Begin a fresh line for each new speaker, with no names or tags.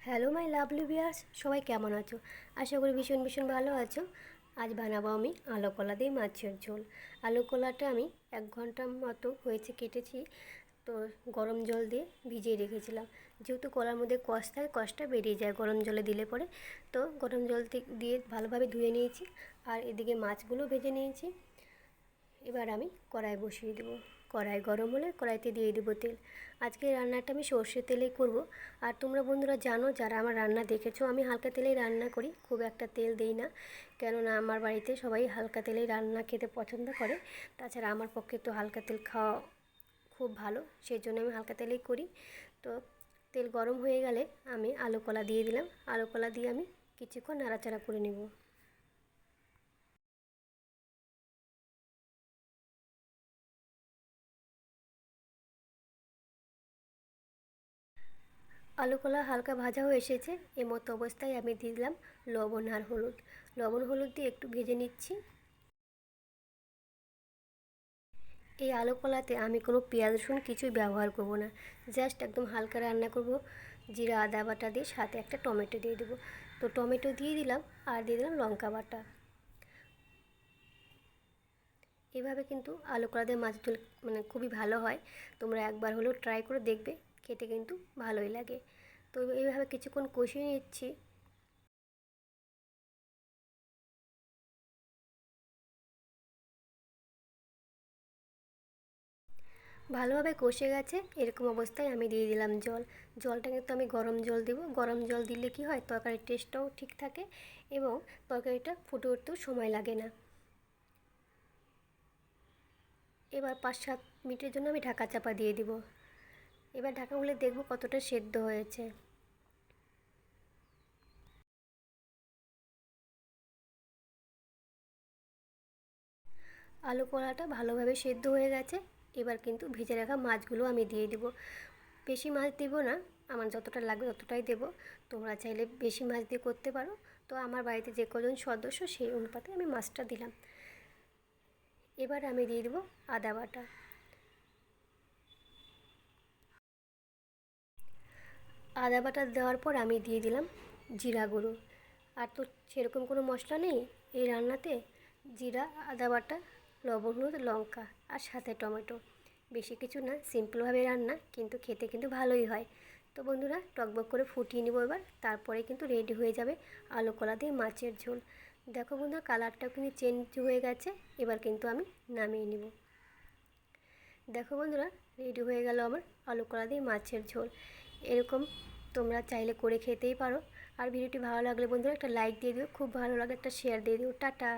Hello my lovely বিয়ার্স সবাই কেমন আছো? আশা করি ভীষণ ভীষণ ভালো আছো। আজ বানাবো আমি আলো কলা দিয়ে মাছের ঝোল। আলু কলাটা আমি এক ঘণ্টা মতো হয়েছে কেটেছি, তো গরম জল দিয়ে ভিজিয়ে রেখেছিলাম। যেহেতু কলার মধ্যে কষ থাকে, কষটা বেরিয়ে যায় গরম জলে দিলে পরে। তো গরম জল দিয়ে ভালোভাবে ধুয়ে নিয়েছি। আর এদিকে মাছগুলো ভেজে নিয়েছি। এবার আমি কড়াই বসিয়ে দেবো। কড়াই গরম হলে কড়াইতে দিয়ে দেবো তেল। আজকে রান্নাটা আমি সর্ষে তেলেই করব। আর তোমরা বন্ধুরা জানো, যারা আমার রান্না দেখেছ, আমি হালকা তেলেই রান্না করি। খুব একটা তেল দিই না, কেননা আমার বাড়িতে সবাই হালকা তেলেই রান্না খেতে পছন্দ করে। তাছাড়া আমার পক্ষে তো হালকা তেল খাওয়া খুব ভালো, সেই জন্য আমি হালকা তেলেই করি। তো তেল গরম হয়ে গেলে আমি আলু কলা দিয়ে দিলাম। আলু কলা দিয়ে আমি কিছুক্ষণ নাড়াচাড়া করে নেব। আলু কলা হালকা ভাজা হয়ে এসেছে। মতো অবস্থায় আমি দিয়ে দিলাম লবণ আর হলুদ। লবণ হলুদ দিয়ে একটু ভেজে নিচ্ছি। এই আলু কলাতে আমি কোনো পেঁয়াজ, রসুন কিছুই ব্যবহার করব না। জাস্ট একদম হালকা রান্না করব। জিরা, আদা বাটা দিয়ে সাথে একটা টমেটো দিয়ে দেবো। তো টমেটো দিয়ে দিলাম আর দিয়ে দিলাম লঙ্কা বাটা। এভাবে কিন্তু আলু কলা দিয়ে মাছ ঝোল মানে খুবই ভালো হয়। তোমরা একবার হলেও ট্রাই করে দেখবে। খেতে কিন্তু ভালোই লাগে। তো এইভাবে কিছুক্ষণ কষিয়ে নিচ্ছি। ভালোভাবে কষে গেছে, এরকম অবস্থায় আমি দিয়ে দিলাম জল। জলটা কিন্তু আমি গরম জল দেবো। গরম জল দিলে কি হয়? তরকারির টেস্টটাও ঠিক থাকে এবং তরকারিটা ফুটে উঠতেও সময় লাগে না। এবার পাঁচ সাত মিনিটের জন্য আমি ঢাকা চাপা দিয়ে দিব। এবার ঢাকা খুলে দেখব কতটা সেদ্ধ হয়েছে। আলু কলাটা ভালোভাবে সেদ্ধ হয়ে গেছে। এবার কিন্তু ভেজে রাখা মাছগুলো আমি দিয়ে দেব। বেশি মাছ দেব না, আমার যতটা লাগবে ততটাই দেব। তোমরা চাইলে বেশি মাছ দিয়ে করতে পারো। তো আমার বাড়িতে যে কজন সদস্য, সেই অনুপাতে আমি মাছটা দিলাম। এবার আমি দিয়ে দেবো আদা বাটা। আদা বাটা দেওয়ার পর আমি দিয়ে দিলাম জিরা গুঁড়ো। আর তো সেরকম কোনো মশলা নেই এই রান্নাতে। জিরা, আদা বাটা, লবণ, হলুদ, লঙ্কা আর সাথে টমেটো। বেশি কিছু না, সিম্পলভাবে রান্না কিন্তু খেতে কিন্তু ভালোই হয়। তো বন্ধুরা, টকবক করে ফুটিয়ে নেব এবার। তারপরে কিন্তু রেডি হয়ে যাবে আলু কলা দিয়ে মাছের ঝোল। দেখো বন্ধুরা, কালারটাও কিন্তু চেঞ্জ হয়ে গেছে। এবার কিন্তু আমি নামিয়ে নেব। দেখো বন্ধুরা, রেডি হয়ে গেল আমার আলু কলা দিয়ে মাছের ঝোল। এরকম তোমরা চাইলে করে খেতেই পারো। আর ভিডিওটি ভালো লাগলে বন্ধুরা একটা লাইক দিয়ে দিও, খুব ভালো লাগে একটা শেয়ার দিয়ে দিও। টাটা।